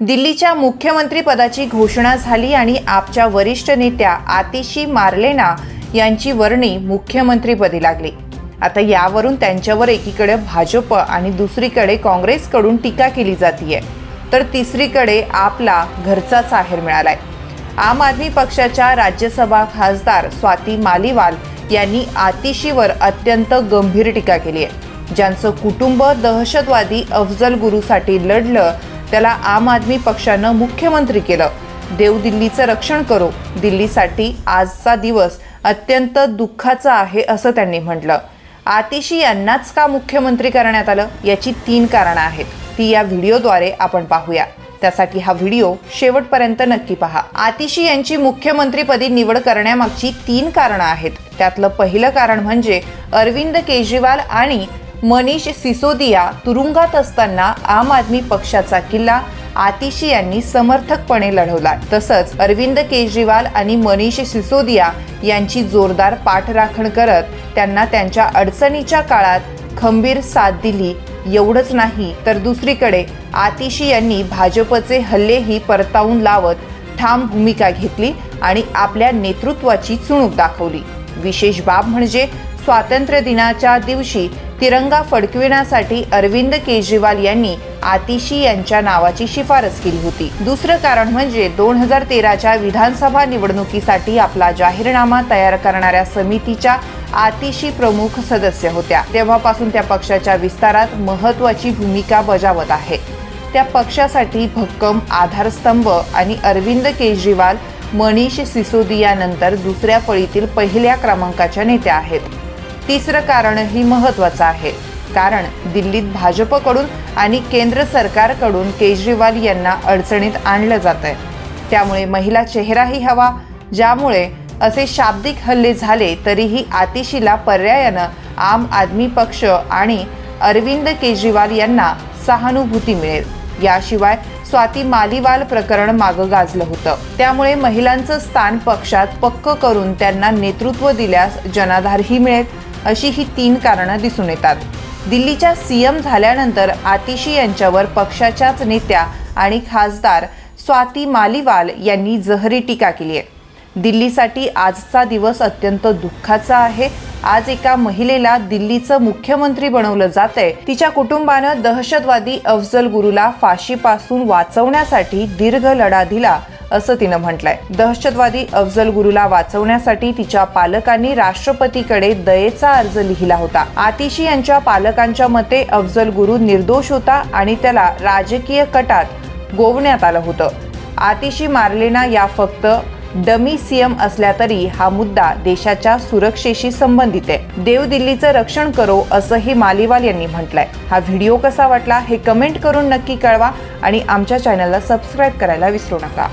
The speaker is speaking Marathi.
दिल्लीच्या मुख्यमंत्रीपदाची घोषणा झाली आणि आपच्या वरिष्ठ नेत्या आतिशी मार्लेना यांची वर्णी मुख्यमंत्रीपदी लागली. आता यावरून त्यांच्यावर एकीकडे भाजप आणि दुसरीकडे काँग्रेसकडून टीका केली जातीय. तर तिसरीकडे आपला घरचाच आहेर मिळालाय. आम आदमी पक्षाच्या राज्यसभा खासदार स्वाती मालिवाल यांनी आतिशीवर अत्यंत गंभीर टीका केली आहे ज्यांचं कुटुंब दहशतवादी अफजल गुरुसाठी लढलं त्याला आम आदमी पक्षानं मुख्यमंत्री केलं. देव दिल्लीचं रक्षण करो. दिल्लीसाठी आजचा दिवस अत्यंत दुःखाचा आहे असं त्यांनी म्हटलं. आतिशी यांनाच का मुख्यमंत्री करण्यात आलं? याची तीन कारणं आहेत. ती या व्हिडिओद्वारे आपण पाहूया. त्यासाठी हा व्हिडिओ शेवटपर्यंत नक्की पहा. आतिशी यांची मुख्यमंत्रीपदी निवड करण्यामागची तीन कारणं आहेत. त्यातलं पहिलं कारण म्हणजे अरविंद केजरीवाल आणि मनीष सिसोदिया तुरुंगात असताना आम आदमी पक्षाचा किल्ला आतिशी यांनी समर्थकपणे लढवला. तसंच अरविंद केजरीवाल आणि मनीष सिसोदिया यांची जोरदार पाठराखण करत त्यांना त्यांच्या अडचणीच्या काळात खंबीर साथ दिली. एवढंच नाही तर दुसरीकडे आतिशी यांनी भाजपचे हल्लेही परतावून लावत ठाम भूमिका घेतली आणि आपल्या नेतृत्वाची चुणूक दाखवली. विशेष बाब म्हणजे स्वातंत्र्य दिनाच्या दिवशी तिरंगा फडकविण्यासाठी अरविंद केजरीवाल यांनी आतिशी यांच्या नावाची शिफारस केली होती. दुसरं कारण म्हणजे दोन हजार तेराच्या विधानसभा निवडणुकीसाठी आपला जाहीरनामा तयार करणाऱ्या समितीच्या आतिशी प्रमुख सदस्य होत्या. तेव्हापासून त्या पक्षाच्या विस्तारात महत्वाची भूमिका बजावत आहे. त्या पक्षासाठी भक्कम आधारस्तंभ आणि अरविंद केजरीवाल मनीष सिसोदियानंतर दुसऱ्या फळीतील पहिल्या क्रमांकाच्या नेत्या आहेत. तिसरं कारणही महत्त्वाचं आहे. कारण दिल्लीत भाजपकडून आणि केंद्र सरकारकडून केजरीवाल यांना अडचणीत आणलं जात आहे त्यामुळे महिला चेहराही हवा ज्यामुळे असे शाब्दिक हल्ले झाले तरीही आतिशीला पर्यायानं आम आदमी पक्ष आणि अरविंद केजरीवाल यांना सहानुभूती मिळेल. याशिवाय स्वाती मालीवाल प्रकरण मागं गाजलं होतं. त्यामुळे महिलांचं स्थान पक्षात पक्क करून त्यांना नेतृत्व दिल्यास जनाधारही मिळेल. अशी ही तीन कारणं दिसून येतात. दिल्लीच्या सीएम झाल्यानंतर आतिशी यांच्यावर पक्षाच्याच नेत्या आणि खासदार स्वाती मालिवाल यांनी जहरी टीका केली आहे. दिल्लीसाठी आजचा दिवस अत्यंत दुःखाचा आहे. आज एका महिलेला दिल्लीचं मुख्यमंत्री बनवलं जातंय. तिच्या कुटुंबानं दहशतवादी अफजल गुरुला फाशीपासून वाचवण्यासाठी दीर्घ लढा दिला. असं तिनं म्हटलंय. दहशतवादी अफजल गुरुला वाचवण्यासाठी तिच्या पालकांनी राष्ट्रपतीकडे दयेचा अर्ज लिहिला होता. आतिशी यांच्या पालकांच्या मते अफजल गुरु निर्दोष होता आणि त्याला राजकीय कटात गोवण्यात आलं होतं. आतिशी मार्लेना या फक्त डमी सीएम असल्या तरी हा मुद्दा देशाच्या सुरक्षेशी संबंधित आहे. देव दिल्लीचं रक्षण करो असंही मालिवाल यांनी म्हटलंय. हा व्हिडिओ कसा वाटला हे कमेंट करून नक्की कळवा आणि आमच्या चॅनलला सबस्क्राईब करायला विसरू नका.